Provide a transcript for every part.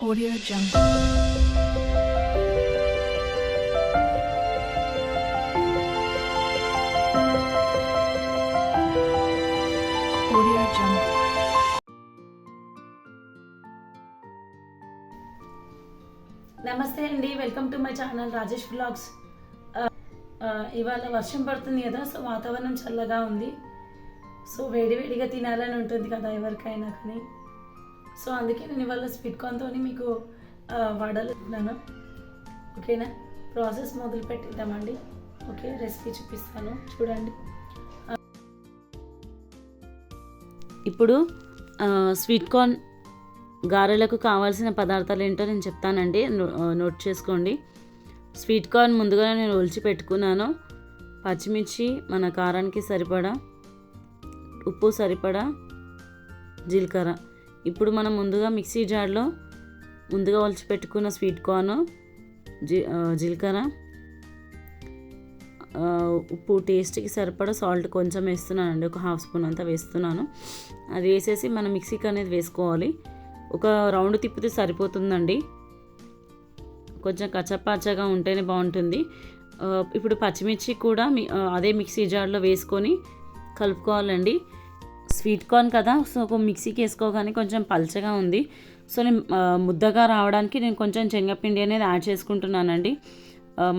Audio Jungle. Audio Jungle. నమస్తే అండి welcome to my channel Rajesh blogs ఇవాళ వర్షం పడుతుంది కదా సో వాతావరణం చల్లగా ఉంది సో వేడివేడిగా తినాలని ఉంటుంది కదా ఎవరికైనా కానీ సో అందుకే నేను ఇవాళ స్వీట్ కార్న్తో మీకు ఆ, వడలు ఓకేనా? ప్రాసెస్ మొదలు పెట్టిద్దామండి. ఓకే రెసిపీ చూపిస్తాను. చూడండి. ఇప్పుడు స్వీట్ కార్న్ గారెలకు కావాల్సిన పదార్థాలు ఏంటో నేను చెప్తానండి. నో- నోట్ చేసుకోండి. స్వీట్ కార్న్ ముందుగా నేను ఒలిచి పెట్టుకున్నాను. పచ్చిమిర్చి మన కారానికి సరిపడా ఉప్పు సరిపడా జీలకర్ర. ఇప్పుడు మనం ముందుగా మిక్సీ జార్లో ముందుగా ఒలిచి పెట్టుకున్న స్వీట్ కార్న్ జీ జీలకర్ర ఉప్పు టేస్ట్కి సరిపడా సాల్ట్ కొంచెం వేస్తున్నానండి. ఒక హాఫ్ స్పూన్ అంతా వేస్తున్నాను. అది వేసేసి మనం మిక్సీకి అనేది వేసుకోవాలి. ఒక రౌండ్ తిప్పితే సరిపోతుందండి. కొంచెం కచ్చపాచగా ఉంటేనే బాగుంటుంది. ఇప్పుడు పచ్చిమిర్చి కూడా మీ అదే మిక్సీ జార్లో వేసుకొని కలుపుకోవాలండి. స్వీట్ కార్న్ కదా సో ఒక మిక్సీకి వేసుకోగానే కొంచెం పల్చగా ఉంది. సో నేను ముద్దగా రావడానికి నేను కొంచెం శనగపిండి అనేది యాడ్ చేసుకుంటున్నానండి.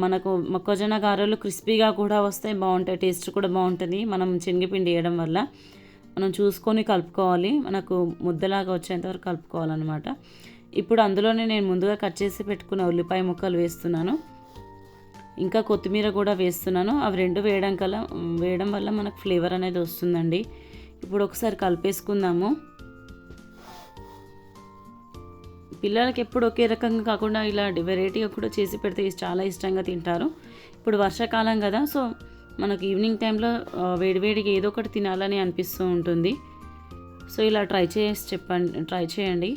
మనకు మొక్కజొన్న గారెలు క్రిస్పీగా కూడా వస్తాయి బాగుంటాయి టేస్ట్ కూడా బాగుంటుంది మనం శనగపిండి వేయడం వల్ల. మనం చూసుకొని కలుపుకోవాలి మనకు ముద్దలాగా వచ్చేంత వరకు కలుపుకోవాలన్నమాట. ఇప్పుడు అందులోనే నేను ముందుగా కట్ చేసి పెట్టుకున్న ఉల్లిపాయ ముక్కలు వేస్తున్నాను. ఇంకా కొత్తిమీర కూడా వేస్తున్నాను. అవి రెండు వేయడం కల్లా వేయడం వల్ల మనకు ఫ్లేవర్ అనేది వస్తుందండి. ఇప్పుడు ఒకసారి కలిపేసుకుందాము. పిల్లలకి ఎప్పుడు ఒకే రకంగా కాకుండా ఇలా వెరైటీగా కూడా చేసి పెడితే చాలా ఇష్టంగా తింటారు. ఇప్పుడు వర్షాకాలం కదా సో మనకు ఈవినింగ్ టైంలో వేడివేడిగా ఏదో ఒకటి తినాలని అనిపిస్తూ ఉంటుంది. సో ఇలా ట్రై చేసి చెప్పండి ట్రై చేయండి.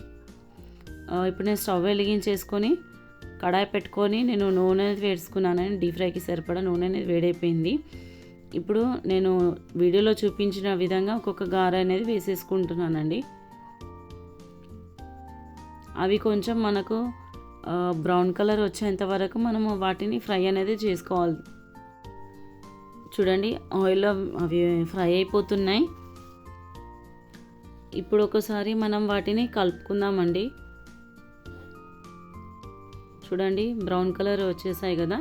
ఇప్పుడు నేను స్టవ్ వెలిగించేసుకొని కడాయి పెట్టుకొని నేను నూనె అనేది వేసుకున్నానని డీప్ ఫ్రైకి సరిపడా నూనె అనేది వేడైపోయింది. ఇప్పుడు నేను వీడియోలో చూపించిన విధంగా ఒక్కొక్క గార అనేది వేసేసుకుంటున్నానండి. అవి కొంచెం మనకు బ్రౌన్ కలర్ వచ్చేంత వరకు మనము వాటిని ఫ్రై అనేది చేసుకోవాలి. చూడండి ఆయిల్లో అవి ఫ్రై అయిపోతున్నాయి. ఇప్పుడు ఒకసారి మనం వాటిని కలుపుకుందామండి. చూడండి బ్రౌన్ కలర్ వచ్చేసాయి కదా.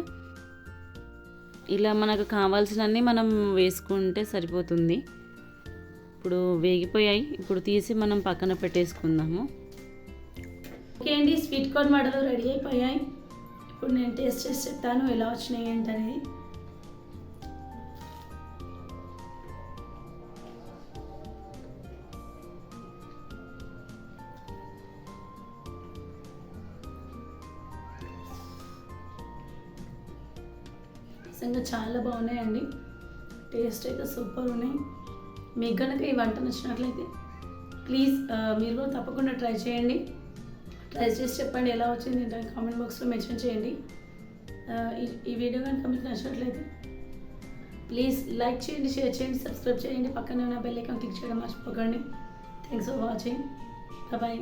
ఇలా మనకు కావాల్సినన్ని మనం వేసుకుంటే సరిపోతుంది. ఇప్పుడు వేగిపోయాయి. ఇప్పుడు తీసి మనం పక్కన పెట్టేసుకుందాము. ఓకే అండి స్వీట్ కార్న్ మడలు రెడీ అయిపోయాయి. ఇప్పుడు నేను టేస్ట్ చేసి చెప్తాను ఎలా వచ్చినాయి ఏంటనేది. నిజంగా చాలా బాగున్నాయండి. టేస్ట్ అయితే సూపర్ ఉన్నాయి. మీకు కనుక ఈ వంట నచ్చినట్లయితే ప్లీజ్ మీరు కూడా తప్పకుండా ట్రై చేయండి. ట్రై చేసి చెప్పండి ఎలా వచ్చింది దాని కామెంట్ బాక్స్లో మెన్షన్ చేయండి. ఈ- ఈ వీడియో కనుక మీకు నచ్చినట్లయితే ప్లీజ్ లైక్ చేయండి షేర్ చేయండి సబ్స్క్రైబ్ చేయండి. పక్కనే ఉన్న బెల్ ఐకాన్ క్లిక్ చేయడం మర్చిపోకండి. Thanks for watching bye